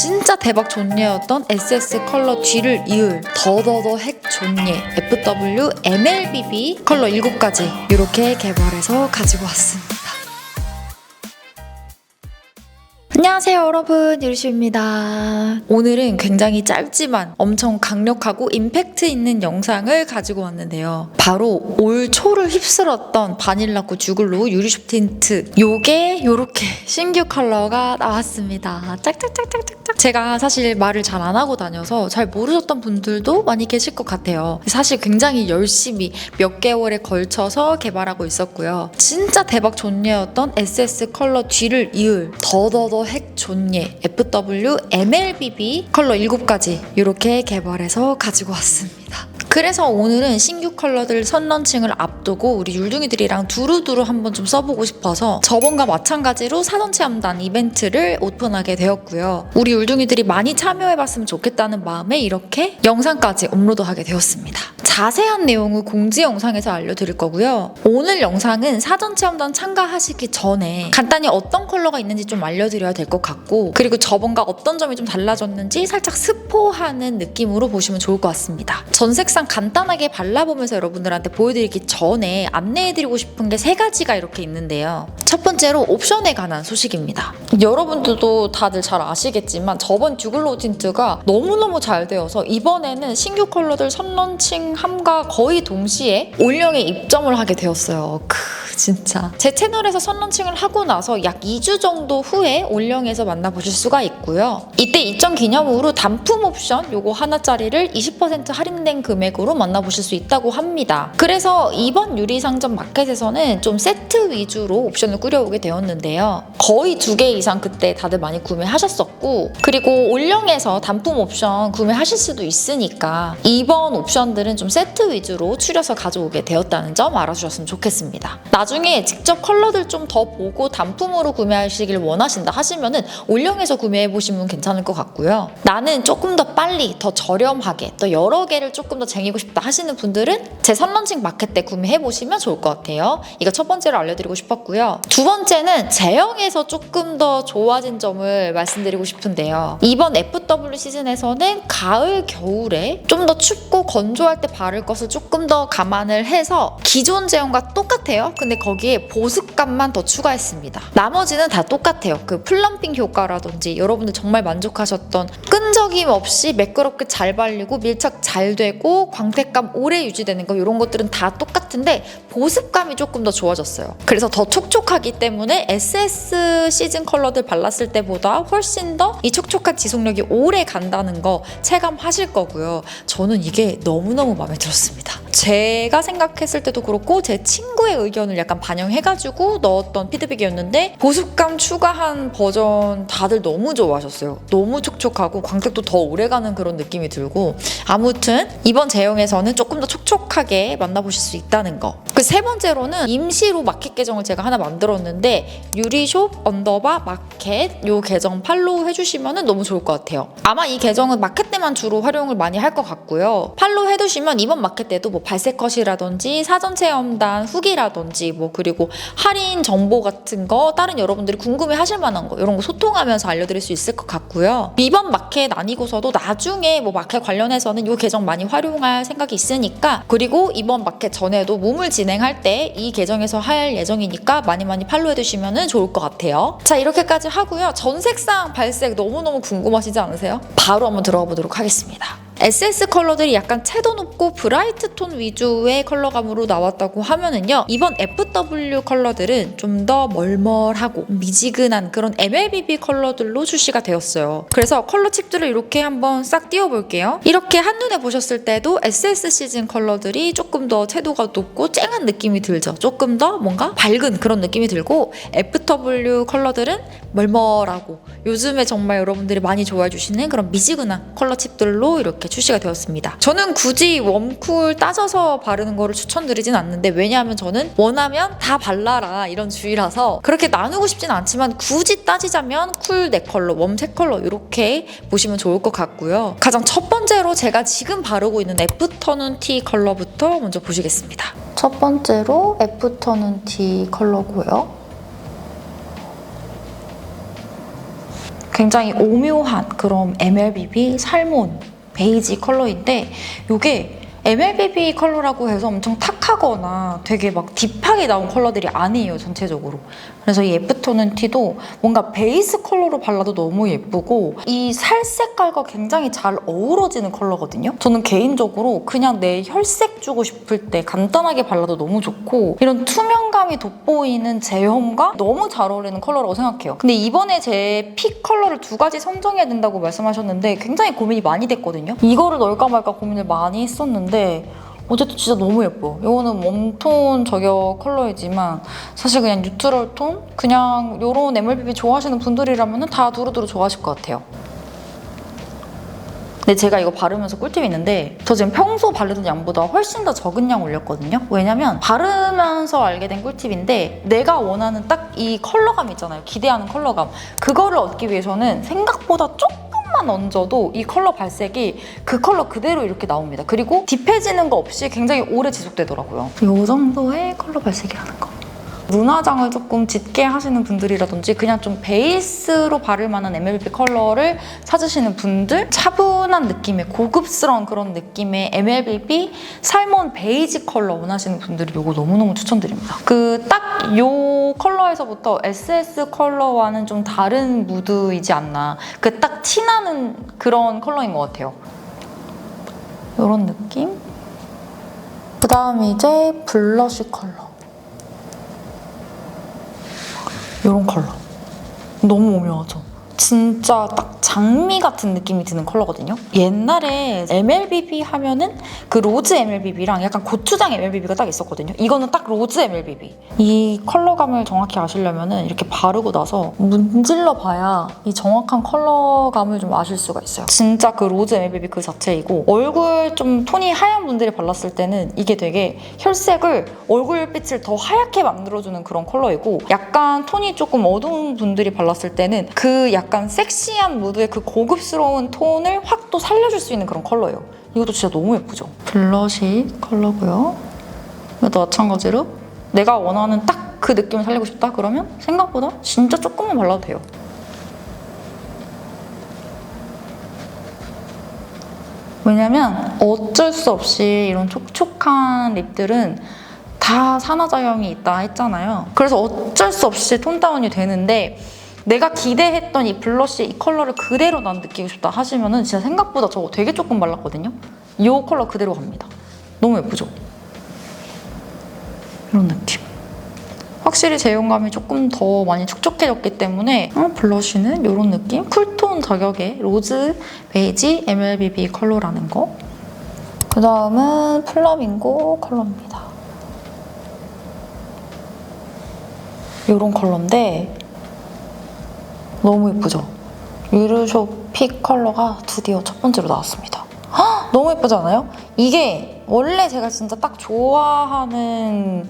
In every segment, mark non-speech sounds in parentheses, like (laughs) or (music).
진짜 대박 존예였던 SS 컬러 뒤를 이을 더더더 핵 존예 FW MLBB 컬러 7가지 이렇게 개발해서 가지고 왔습니다. 안녕하세요 여러분 유리슈입니다. 오늘은 굉장히 짧지만 엄청 강력하고 임팩트 있는 영상을 가지고 왔는데요. 바로 올 초를 휩쓸었던 바닐라코 주글로 유리슈 틴트 요게 요렇게 신규 컬러가 나왔습니다. 짝짝짝짝짝짝 제가 사실 말을 잘 안 하고 다녀서 잘 모르셨던 분들도 많이 계실 것 같아요. 사실 굉장히 열심히 몇 개월에 걸쳐서 개발하고 있었고요. 진짜 대박 존예였던 SS 컬러 뒤를 이을 더더더 핵 존예 FW MLBB 컬러 7가지 이렇게 개발해서 가지고 왔습니다. 그래서 오늘은 신규 컬러들 선런칭을 앞두고 우리 율둥이들이랑 두루두루 한번 좀 써보고 싶어서 저번과 마찬가지로 사전 체험단 이벤트를 오픈하게 되었고요. 우리 율둥이들이 많이 참여해봤으면 좋겠다는 마음에 이렇게 영상까지 업로드하게 되었습니다. 자세한 내용을 공지 영상에서 알려드릴 거고요. 오늘 영상은 사전 체험단 참가하시기 전에 간단히 어떤 컬러가 있는지 좀 알려드려야 될 것 같고 그리고 저번과 어떤 점이 좀 달라졌는지 살짝 스포하는 느낌으로 보시면 좋을 것 같습니다. 전색 상 간단하게 발라보면서 여러분들한테 보여드리기 전에 안내해드리고 싶은 게 세 가지가 이렇게 있는데요. 첫 번째로 옵션에 관한 소식입니다. 여러분들도 다들 잘 아시겠지만 저번 듀글로우 틴트가 너무너무 잘 되어서 이번에는 신규 컬러들 선런칭함과 거의 동시에 올영에 입점을 하게 되었어요. 크 진짜 제 채널에서 선런칭을 하고 나서 약 2주 정도 후에 올영에서 만나보실 수가 있고요. 이때 입점 기념으로 단품 옵션 요거 하나짜리를 20% 할인된 금액 으로 만나보실 수 있다고 합니다. 그래서 이번 유리상점 마켓에서는 좀 세트 위주로 옵션을 꾸려오게 되었는데요. 거의 두 개 이상 그때 다들 많이 구매하셨었고 그리고 올영에서 단품 옵션 구매하실 수도 있으니까 이번 옵션들은 좀 세트 위주로 추려서 가져오게 되었다는 점 알아주셨으면 좋겠습니다. 나중에 직접 컬러들 좀 더 보고 단품으로 구매하시길 원하신다 하시면은 올영에서 구매해 보시면 괜찮을 것 같고요. 나는 조금 더 빨리 더 저렴하게 또 여러 개를 조금 더 쟁이고 싶다 하시는 분들은 제 선런칭 마켓 때 구매해 보시면 좋을 것 같아요. 이거 첫 번째로 알려드리고 싶었고요. 두 번째는 제형에서 조금 더 좋아진 점을 말씀드리고 싶은데요. 이번 FW 시즌에서는 가을 겨울에 좀 더 춥고 건조할 때 바를 것을 조금 더 감안을 해서 기존 제형과 똑같아요. 근데 거기에 보습감만 더 추가했습니다. 나머지는 다 똑같아요. 그 플럼핑 효과라든지 여러분들 정말 만족하셨던 끈적임 없이 매끄럽게 잘 발리고 밀착 잘 되고 광택감 오래 유지되는 거 이런 것들은 다 똑같은데 보습감이 조금 더 좋아졌어요. 그래서 더 촉촉하기 때문에 SS 시즌 컬러들 발랐을 때보다 훨씬 더 이 촉촉한 지속력이 오래 간다는 거 체감하실 거고요. 저는 이게 너무너무 마음에 들었습니다. 제가 생각했을 때도 그렇고 제 친구의 의견을 약간 반영해가지고 넣었던 피드백이었는데 보습감 추가한 버전 다들 너무 좋아하셨어요. 너무 촉촉하고 광택도 더 오래가는 그런 느낌이 들고 아무튼 이번 제 형에서는 조금 더 촉촉하게 만나보실 수 있다는 거. 그 세 번째로는 임시로 마켓 계정을 제가 하나 만들었는데 유리숍 언더바 마켓 요 계정 팔로우 해주시면 너무 좋을 것 같아요. 아마 이 계정은 마켓 때만 주로 활용을 많이 할 것 같고요. 팔로우 해두시면 이번 마켓 때도 뭐 발색 컷이라든지 사전 체험단 후기라든지 뭐 그리고 할인 정보 같은 거 다른 여러분들이 궁금해 하실 만한 거 이런 거 소통하면서 알려드릴 수 있을 것 같고요. 이번 마켓 아니고서도 나중에 뭐 마켓 관련해서는 이 계정 많이 활용할 생각이 있으니까 그리고 이번 마켓 전에도 몸을 진행할 때 이 계정에서 할 예정이니까 많이 많이 팔로우 해두시면 좋을 것 같아요. 자 이렇게까지 하고요. 전 색상 발색 너무너무 궁금하시지 않으세요? 바로 한번 들어가 보도록 하겠습니다. SS 컬러들이 약간 채도 높고 브라이트 톤 위주의 컬러감으로 나왔다고 하면은요 이번 FW 컬러들은 좀 더 멀멀하고 미지근한 그런 MLBB 컬러들로 출시가 되었어요. 그래서 컬러 칩들을 이렇게 한번 싹 띄워볼게요. 이렇게 한눈에 보셨을 때도 SS 시즌 컬러들이 조금 더 채도가 높고 쨍한 느낌이 들죠. 조금 더 뭔가 밝은 그런 느낌이 들고 FW 컬러들은 멀멀하고 요즘에 정말 여러분들이 많이 좋아해 주시는 그런 미지근한 컬러 칩들로 이렇게 출시가 되었습니다. 저는 굳이 웜쿨 따져서 바르는 거를 추천드리진 않는데 왜냐하면 저는 원하면 다 발라라 이런 주의라서 그렇게 나누고 싶진 않지만 굳이 따지자면 쿨네 컬러, 웜세 컬러 이렇게 보시면 좋을 것 같고요. 가장 첫 번째로 제가 지금 바르고 있는 애프터눈 티 컬러부터 먼저 보시겠습니다. 첫 번째로 애프터눈 티 컬러고요. 굉장히 오묘한 그런 MLBB 살몬 베이지 컬러인데 이게 MLBB 컬러라고 해서 엄청 탁하거나 되게 막 딥하게 나온 컬러들이 아니에요 전체적으로. 그래서 이 애프터는 티도 뭔가 베이스 컬러로 발라도 너무 예쁘고 이 살 색깔과 굉장히 잘 어우러지는 컬러거든요. 저는 개인적으로 그냥 내 혈색 주고 싶을 때 간단하게 발라도 너무 좋고 이런 투명감이 돋보이는 제형과 너무 잘 어울리는 컬러라고 생각해요. 근데 이번에 제 픽 컬러를 두 가지 선정해야 된다고 말씀하셨는데 굉장히 고민이 많이 됐거든요. 이거를 넣을까 말까 고민을 많이 했었는데 어쨌든 진짜 너무 예뻐. 이거는 웜톤 저격 컬러이지만 사실 그냥 뉴트럴 톤? 그냥 이런 MLBB 좋아하시는 분들이라면 다 두루두루 좋아하실 것 같아요. 근데 제가 이거 바르면서 꿀팁이 있는데 저 지금 평소 바르던 양보다 훨씬 더 적은 양 올렸거든요. 왜냐면 바르면서 알게 된 꿀팁인데 내가 원하는 딱 이 컬러감 있잖아요. 기대하는 컬러감. 그거를 얻기 위해서는 생각보다 조금 만 얹어도 이 컬러 발색이 그 컬러 그대로 이렇게 나옵니다. 그리고 딥해지는 거 없이 굉장히 오래 지속되더라고요. 이 정도의 컬러 발색이라는 거. 눈화장을 조금 짙게 하시는 분들이라든지 그냥 좀 베이스로 바를 만한 MLB 컬러를 찾으시는 분들 차분한 느낌의 고급스러운 그런 느낌의 MLB 살몬 베이지 컬러 원하시는 분들이 이거 너무너무 추천드립니다. 그 딱 이 컬러에서부터 SS 컬러와는 좀 다른 무드이지 않나 그 딱 티나는 그런 컬러인 것 같아요. 이런 느낌? 그 다음이 이제 블러쉬 컬러. 이런 컬러. 너무 오묘하죠? 진짜 딱 장미 같은 느낌이 드는 컬러거든요. 옛날에 MLBB 하면은 그 로즈 MLBB랑 약간 고추장 MLBB가 딱 있었거든요. 이거는 딱 로즈 MLBB. 이 컬러감을 정확히 아시려면은 이렇게 바르고 나서 문질러 봐야 이 정확한 컬러감을 좀 아실 수가 있어요. 진짜 그 로즈 MLBB 그 자체이고 얼굴 좀 톤이 하얀 분들이 발랐을 때는 이게 되게 혈색을 얼굴빛을 더 하얗게 만들어주는 그런 컬러이고 약간 톤이 조금 어두운 분들이 발랐을 때는 그 약간 섹시한 무드의 그 고급스러운 톤을 확 또 살려줄 수 있는 그런 컬러예요. 이것도 진짜 너무 예쁘죠? 블러시 컬러고요. 이것도 마찬가지로 내가 원하는 딱 그 느낌을 살리고 싶다 그러면 생각보다 진짜 조금만 발라도 돼요. 왜냐면 어쩔 수 없이 이런 촉촉한 립들은 다 산화작용이 있다 했잖아요. 그래서 어쩔 수 없이 톤 다운이 되는데 내가 기대했던 이 블러쉬 이 컬러를 그대로 난 느끼고 싶다 하시면은 진짜 생각보다 저거 되게 조금 발랐거든요. 이 컬러 그대로 갑니다. 너무 예쁘죠? 이런 느낌. 확실히 제형감이 조금 더 많이 촉촉해졌기 때문에 어, 블러쉬는 이런 느낌? 쿨톤 저격의 로즈 베이지 MLBB 컬러라는 거. 그 다음은 플라밍고 컬러입니다. 이런 컬러인데 너무 예쁘죠? 유르쇼 픽 컬러가 드디어 첫 번째로 나왔습니다. 헉, 너무 예쁘지 않아요? 이게 원래 제가 진짜 딱 좋아하는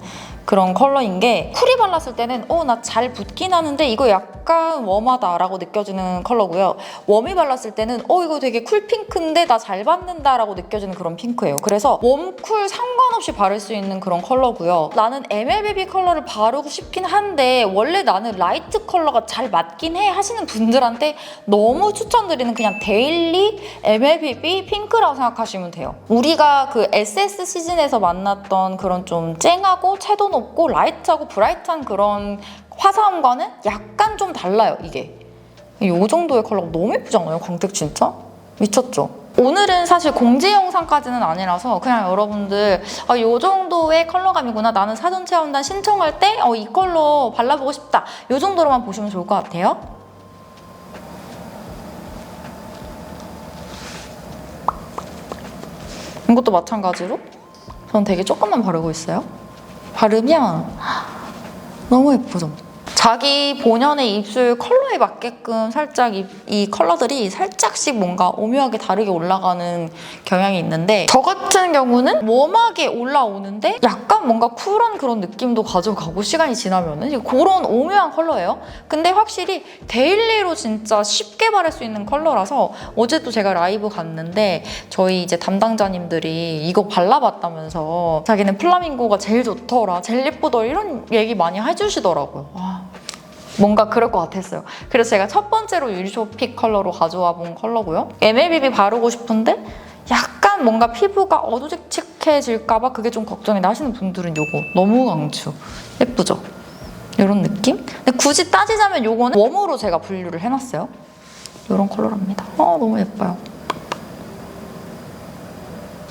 그런 컬러인 게 쿨이 발랐을 때는 어 나 잘 붙긴 하는데 이거 약간 웜하다라고 느껴지는 컬러고요. 웜이 발랐을 때는 어 이거 되게 쿨 핑크인데 나 잘 받는다라고 느껴지는 그런 핑크예요. 그래서 웜, 쿨 상관없이 바를 수 있는 그런 컬러고요. 나는 MLBB 컬러를 바르고 싶긴 한데 원래 나는 라이트 컬러가 잘 맞긴 해 하시는 분들한테 너무 추천드리는 그냥 데일리 MLBB 핑크라고 생각하시면 돼요. 우리가 그 SS 시즌에서 만났던 그런 좀 쨍하고 채도 높고 라이트하고 브라이트한 그런 화사함과는 약간 좀 달라요, 이게. 이 정도의 컬러가 너무 예쁘지 않아요, 광택 진짜? 미쳤죠? 오늘은 사실 공지 영상까지는 아니라서 그냥 여러분들 아, 이 정도의 컬러감이구나 나는 사전 체험단 신청할 때 어, 이 컬러 발라보고 싶다 이 정도로만 보시면 좋을 것 같아요. 이것도 마찬가지로 전 되게 조금만 바르고 있어요. 바르면 너무 예쁘죠? 자기 본연의 입술 컬러에 맞게끔 살짝 이, 이 컬러들이 살짝씩 뭔가 오묘하게 다르게 올라가는 경향이 있는데 저 같은 경우는 웜하게 올라오는데 약간 뭔가 쿨한 그런 느낌도 가져가고 시간이 지나면은 그런 오묘한 컬러예요. 근데 확실히 데일리로 진짜 쉽게 바를 수 있는 컬러라서 어제도 제가 라이브 갔는데 저희 이제 담당자님들이 이거 발라봤다면서 자기는 플라밍고가 제일 좋더라, 제일 예쁘더라 이런 얘기 많이 해주시더라고요. 와. 뭔가 그럴 것 같았어요. 그래서 제가 첫 번째로 유리쇼픽 컬러로 가져와 본 컬러고요. MLBB 바르고 싶은데 약간 뭔가 피부가 어두직직해질까 봐 그게 좀 걱정이 나시는 분들은 요거 너무 강추. 예쁘죠? 이런 느낌? 근데 굳이 따지자면 요거는 웜으로 제가 분류를 해놨어요. 이런 컬러랍니다. 어, 너무 예뻐요.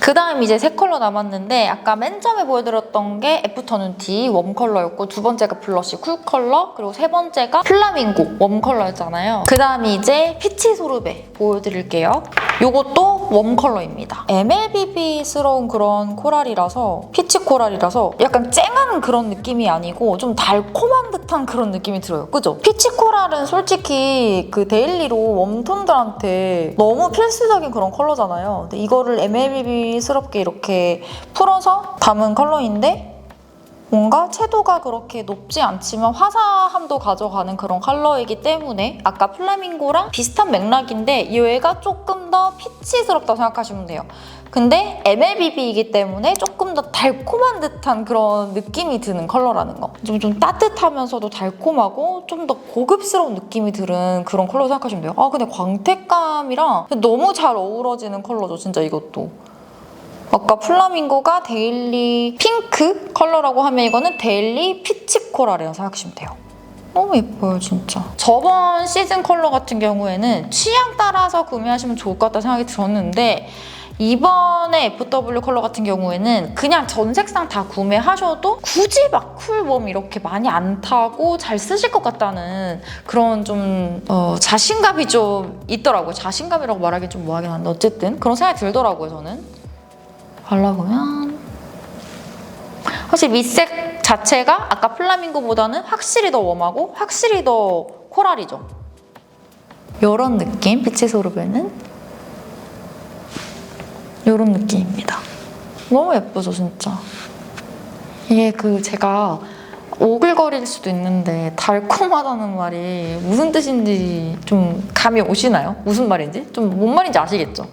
그 다음 이제 세 컬러 남았는데 아까 맨 처음에 보여드렸던 게 애프터눈 티 웜 컬러였고 두 번째가 블러쉬 쿨 컬러 그리고 세 번째가 플라밍고 웜 컬러였잖아요. 그 다음이 이제 피치 소르베 보여드릴게요. 요것도 웜 컬러입니다. MLBB스러운 그런 코랄이라서 피치 코랄이라서 약간 쨍한 그런 느낌이 아니고 좀 달콤한 듯한 그런 느낌이 들어요. 그죠? 피치 코랄은 솔직히 그 데일리로 웜톤들한테 너무 필수적인 그런 컬러잖아요. 근데 이거를 MLBB 스럽게 이렇게 풀어서 담은 컬러인데 뭔가 채도가 그렇게 높지 않지만 화사함도 가져가는 그런 컬러이기 때문에 아까 플라밍고랑 비슷한 맥락인데 얘가 조금 더 피치스럽다고 생각하시면 돼요. 근데 MLBB이기 때문에 조금 더 달콤한 듯한 그런 느낌이 드는 컬러라는 거. 좀, 좀 따뜻하면서도 달콤하고 좀 더 고급스러운 느낌이 드는 그런 컬러 생각하시면 돼요. 아 근데 광택감이랑 너무 잘 어우러지는 컬러죠, 진짜 이것도. 아까 플라밍고가 데일리 핑크 컬러라고 하면 이거는 데일리 피치 코랄이라고 생각하시면 돼요. 너무 예뻐요, 진짜. 저번 시즌 컬러 같은 경우에는 취향 따라서 구매하시면 좋을 것 같다 생각이 들었는데 이번에 FW 컬러 같은 경우에는 그냥 전 색상 다 구매하셔도 굳이 막 쿨웜 이렇게 많이 안 타고 잘 쓰실 것 같다는 그런 좀 어, 자신감이 좀 있더라고요. 자신감이라고 말하기 좀 뭐하긴 한데 어쨌든 그런 생각이 들더라고요, 저는. 발라보면 확실히 밑색 자체가 아까 플라밍고보다는 확실히 더 웜하고 확실히 더 코랄이죠. 이런 느낌, 빛의 소르베는 이런 느낌입니다. 너무 예쁘죠, 진짜. 이게 그 제가 오글거릴 수도 있는데 달콤하다는 말이 무슨 뜻인지 좀 감이 오시나요? 무슨 말인지? 좀 뭔 말인지 아시겠죠?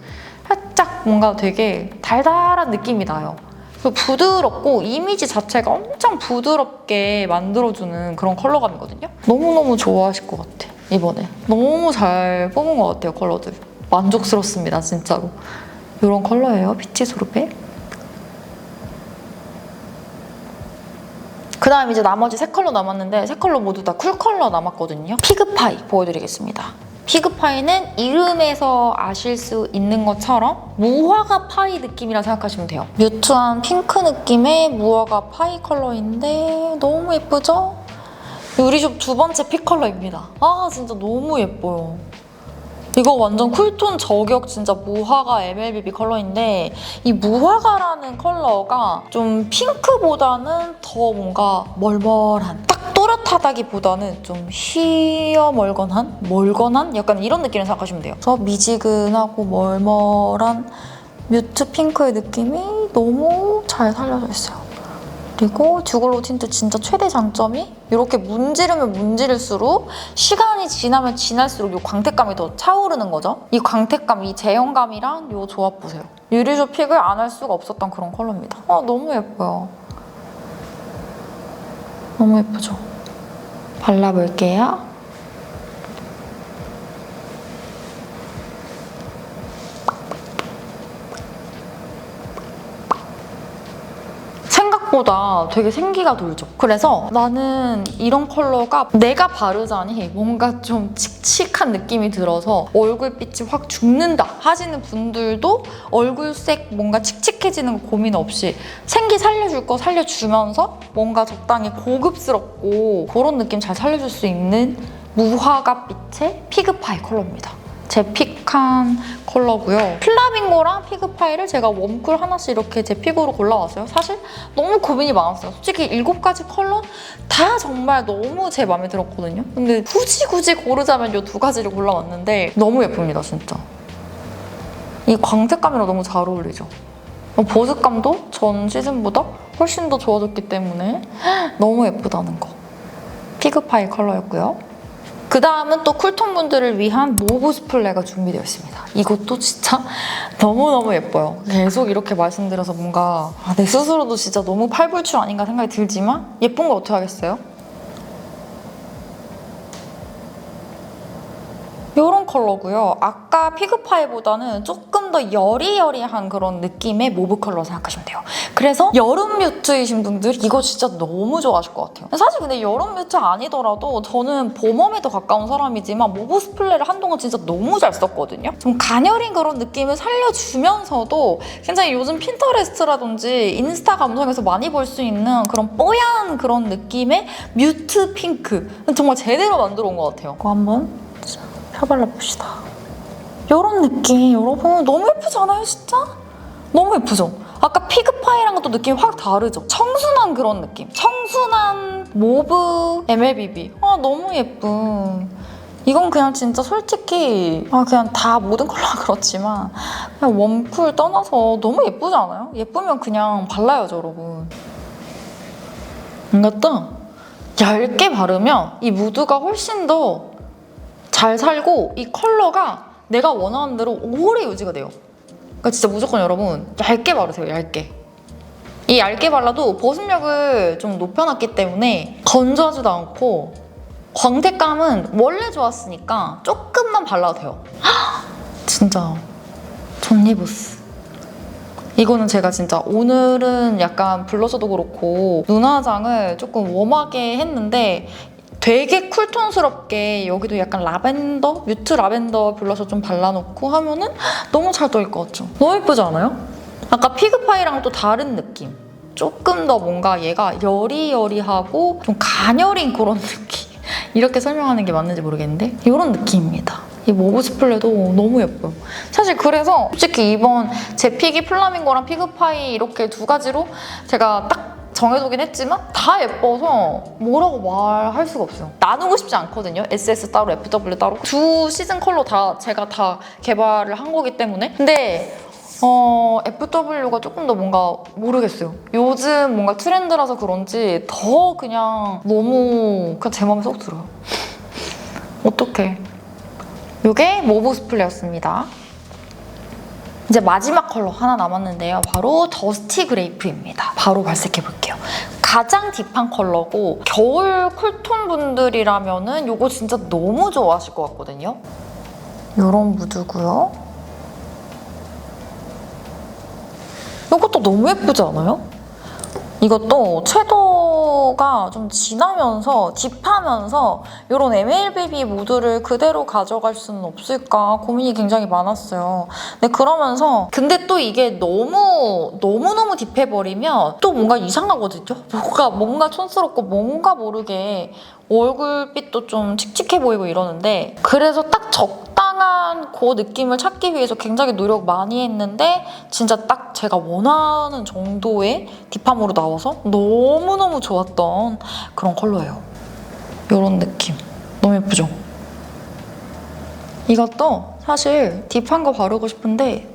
뭔가 되게 달달한 느낌이 나요. 부드럽고 이미지 자체가 엄청 부드럽게 만들어주는 그런 컬러감이거든요. 너무너무 좋아하실 것 같아, 이번에. 너무 잘 뽑은 것 같아요, 컬러들. 만족스럽습니다, 진짜로. 이런 컬러예요, 피치 소르베. 그 다음 이제 나머지 세 컬러 남았는데 세 컬러 모두 다 쿨 컬러 남았거든요. 피그파이 보여드리겠습니다. 피그파이는 이름에서 아실 수 있는 것처럼 무화과 파이 느낌이라 생각하시면 돼요. 뮤트한 핑크 느낌의 무화과 파이 컬러인데 너무 예쁘죠? 유리숍 두 번째 픽 컬러입니다. 아 진짜 너무 예뻐요. 이거 완전 쿨톤 저격 진짜 무화과 MLBB 컬러인데 이 무화과라는 컬러가 좀 핑크보다는 더 뭔가 멀멀한 딱 또렷하다기보다는 좀 희어멀건한? 멀건한? 약간 이런 느낌을 생각하시면 돼요. 그래서 미지근하고 멀멀한 뮤트 핑크의 느낌이 너무 잘 살려져 있어요. 그리고 듀글로우 틴트 진짜 최대 장점이 이렇게 문지르면 문지를수록 시간이 지나면 지날수록 이 광택감이 더 차오르는 거죠. 이 광택감, 이 제형감이랑 이 조합 보세요. 유리조 픽을 안 할 수가 없었던 그런 컬러입니다. 아 너무 예뻐요. 너무 예쁘죠? 발라볼게요. 생각보다 되게 생기가 돌죠. 그래서 나는 이런 컬러가 내가 바르자니 뭔가 좀 칙칙한 느낌이 들어서 얼굴빛이 확 죽는다 하시는 분들도 얼굴색 뭔가 칙칙해지는 거 고민 없이 생기 살려줄 거 살려주면서 뭔가 적당히 고급스럽고 그런 느낌 잘 살려줄 수 있는 무화과 빛의 피그파이 컬러입니다. 제 픽한 컬러고요. 플라밍고랑 피그파이를 제가 웜쿨 하나씩 이렇게 제 픽으로 골라왔어요. 사실 너무 고민이 많았어요. 솔직히 일곱 가지 컬러 다 정말 너무 제 마음에 들었거든요. 근데 굳이 굳이 고르자면 이 두 가지를 골라왔는데 너무 예쁩니다, 진짜. 이 광택감이랑 너무 잘 어울리죠. 어, 보습감도 전 시즌보다 훨씬 더 좋아졌기 때문에 (gasps) 너무 예쁘다는 거. 피그파이 컬러였고요. 그 다음은 또 쿨톤 분들을 위한 모브 스플레가 준비되어 있습니다. 이것도 진짜 (laughs) 너무너무 예뻐요. 계속 이렇게 말씀드려서 뭔가 아, 내 스스로도 진짜 너무 팔불출 아닌가 생각이 들지만 예쁜 거 어떻게 하겠어요? 컬러고요. 아까 피그파이보다는 조금 더 여리여리한 그런 느낌의 모브 컬러 생각하시면 돼요. 그래서 여름 뮤트이신 분들 이거 진짜 너무 좋아하실 것 같아요. 사실 근데 여름 뮤트 아니더라도 저는 봄웜에 더 가까운 사람이지만 모브 스플레이를 한동안 진짜 너무 잘 썼거든요. 좀 가녀린 그런 느낌을 살려주면서도 굉장히 요즘 핀터레스트라든지 인스타 감성에서 많이 볼 수 있는 그런 뽀얀 그런 느낌의 뮤트 핑크 정말 제대로 만들어 온 것 같아요. 이거 한번 펴발라 봅시다. 이런 느낌 여러분 너무 예쁘지 않아요 진짜? 너무 예쁘죠? 아까 피그파이랑은 또 느낌이 확 다르죠? 청순한 그런 느낌 청순한 모브 MLBB 아 너무 예쁨 이건 그냥 진짜 솔직히 아 그냥 다 모든 컬러가 (laughs) 그렇지만 그냥 웜쿨 떠나서 너무 예쁘지 않아요? 예쁘면 그냥 발라야죠 여러분 안 같다? 얇게 바르면 이 무드가 훨씬 더 잘 살고 이 컬러가 내가 원하는 대로 오래 유지가 돼요. 그러니까 진짜 무조건 여러분 얇게 바르세요. 얇게. 이 얇게 발라도 보습력을 좀 높여놨기 때문에 건조하지도 않고 광택감은 원래 좋았으니까 조금만 발라도 돼요. 헉! (gasps) 진짜 존리부스. 이거는 제가 진짜 오늘은 약간 블러셔도 그렇고 눈화장을 조금 웜하게 했는데 되게 쿨톤스럽게 여기도 약간 라벤더? 뮤트 라벤더 블러셔 좀 발라놓고 하면은 너무 잘 떠일 것 같죠? 너무 예쁘지 않아요? 아까 피그파이랑 또 다른 느낌. 조금 더 뭔가 얘가 여리여리하고 좀 가녀린 그런 (laughs) 느낌. 이렇게 설명하는 게 맞는지 모르겠는데 이런 느낌입니다. 이 모브 스플레도 너무 예뻐요. 사실 그래서 솔직히 이번 제 픽이 플라밍고랑 피그파이 이렇게 두 가지로 제가 딱 정해두긴 했지만 다 예뻐서 뭐라고 말할 수가 없어요. 나누고 싶지 않거든요. SS 따로, FW 따로. 두 시즌 컬러 다 제가 다 개발을 한 거기 때문에. 근데 어, FW가 조금 더 뭔가 모르겠어요. 요즘 뭔가 트렌드라서 그런지 더 그냥 너무 그냥 제 마음에 쏙 들어요. 어떡해. 이게 모브 스플레였습니다. 이제 마지막 컬러 하나 남았는데요. 바로 더스티 그레이프입니다. 바로 발색해 볼게요. 가장 딥한 컬러고 겨울 쿨톤 분들이라면 은 이거 진짜 너무 좋아하실 것 같거든요. 이런 무드고요. 이것도 너무 예쁘지 않아요? 이것도 채도 가 좀 진하면서 딥하면서 이런 MLBB 무드를 그대로 가져갈 수는 없을까 고민이 굉장히 많았어요. 근데 그러면서 근데 또 이게 너무 너무너무 딥해버리면 또 뭔가 이상하거든요. (laughs) 뭔가 뭔가 촌스럽고 뭔가 모르게 얼굴빛도 좀 칙칙해 보이고 이러는데 그래서 딱 적당 한 그 느낌을 찾기 위해서 굉장히 노력 많이 했는데 진짜 딱 제가 원하는 정도의 딥함으로 나와서 너무너무 좋았던 그런 컬러예요. 이런 느낌. 너무 예쁘죠? 이것도 사실 딥한 거 바르고 싶은데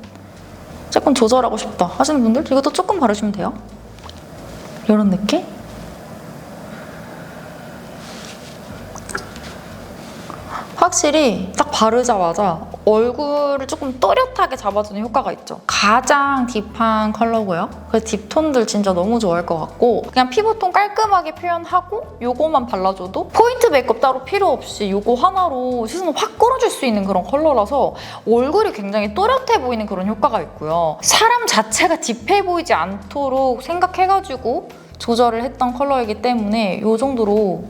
조금 조절하고 싶다 하시는 분들 이것도 조금 바르시면 돼요. 이런 느낌? 확실히 딱 바르자마자 얼굴을 조금 또렷하게 잡아주는 효과가 있죠. 가장 딥한 컬러고요. 그 딥톤들 진짜 너무 좋아할 것 같고 그냥 피부톤 깔끔하게 표현하고 요거만 발라줘도 포인트 메이크업 따로 필요 없이 요거 하나로 시선을 확 끌어줄 수 있는 그런 컬러라서 얼굴이 굉장히 또렷해 보이는 그런 효과가 있고요. 사람 자체가 딥해 보이지 않도록 생각해가지고 조절을 했던 컬러이기 때문에 이 정도로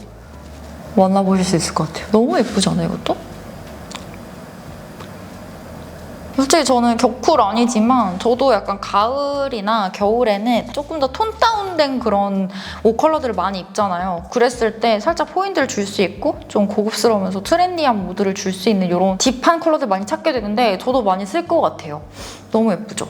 만나보실 수 있을 것 같아요. 너무 예쁘지 않아요, 이것도? 솔직히 저는 격쿨 아니지만 저도 약간 가을이나 겨울에는 조금 더 톤 다운된 그런 옷 컬러들을 많이 입잖아요. 그랬을 때 살짝 포인트를 줄 수 있고 좀 고급스러우면서 트렌디한 무드를 줄 수 있는 이런 딥한 컬러들 많이 찾게 되는데 저도 많이 쓸 것 같아요. 너무 예쁘죠?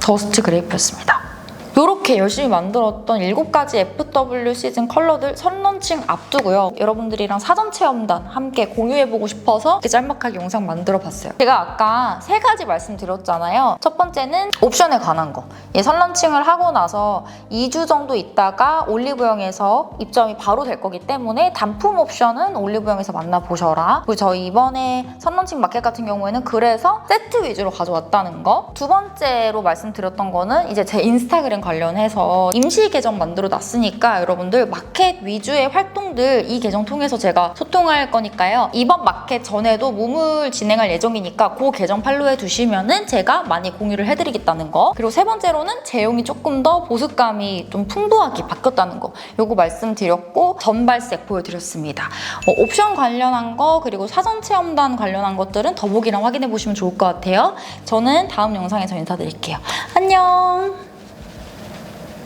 더스트 그레이프였습니다. 이렇게 열심히 만들었던 7가지 FW 시즌 컬러들 선런칭 앞두고요. 여러분들이랑 사전 체험단 함께 공유해보고 싶어서 이렇게 짤막하게 영상 만들어봤어요. 제가 아까 세 가지 말씀드렸잖아요. 첫 번째는 옵션에 관한 거. 예, 선런칭을 하고 나서 2주 정도 있다가 올리브영에서 입점이 바로 될 거기 때문에 단품 옵션은 올리브영에서 만나보셔라. 그리고 저희 이번에 선런칭 마켓 같은 경우에는 그래서 세트 위주로 가져왔다는 거. 두 번째로 말씀드렸던 거는 이제 제 인스타그램 관련해서 임시 계정 만들어 놨으니까 여러분들 마켓 위주의 활동들 이 계정 통해서 제가 소통할 거니까요. 이번 마켓 전에도 무물 진행할 예정이니까 그 계정 팔로우해 두시면은 제가 많이 공유를 해드리겠다는 거. 그리고 세 번째로는 제형이 조금 더 보습감이 좀 풍부하게 바뀌었다는 거. 요거 말씀드렸고 전발색 보여드렸습니다. 어, 옵션 관련한 거 그리고 사전 체험단 관련한 것들은 더보기랑 확인해 보시면 좋을 것 같아요. 저는 다음 영상에서 인사드릴게요. 안녕.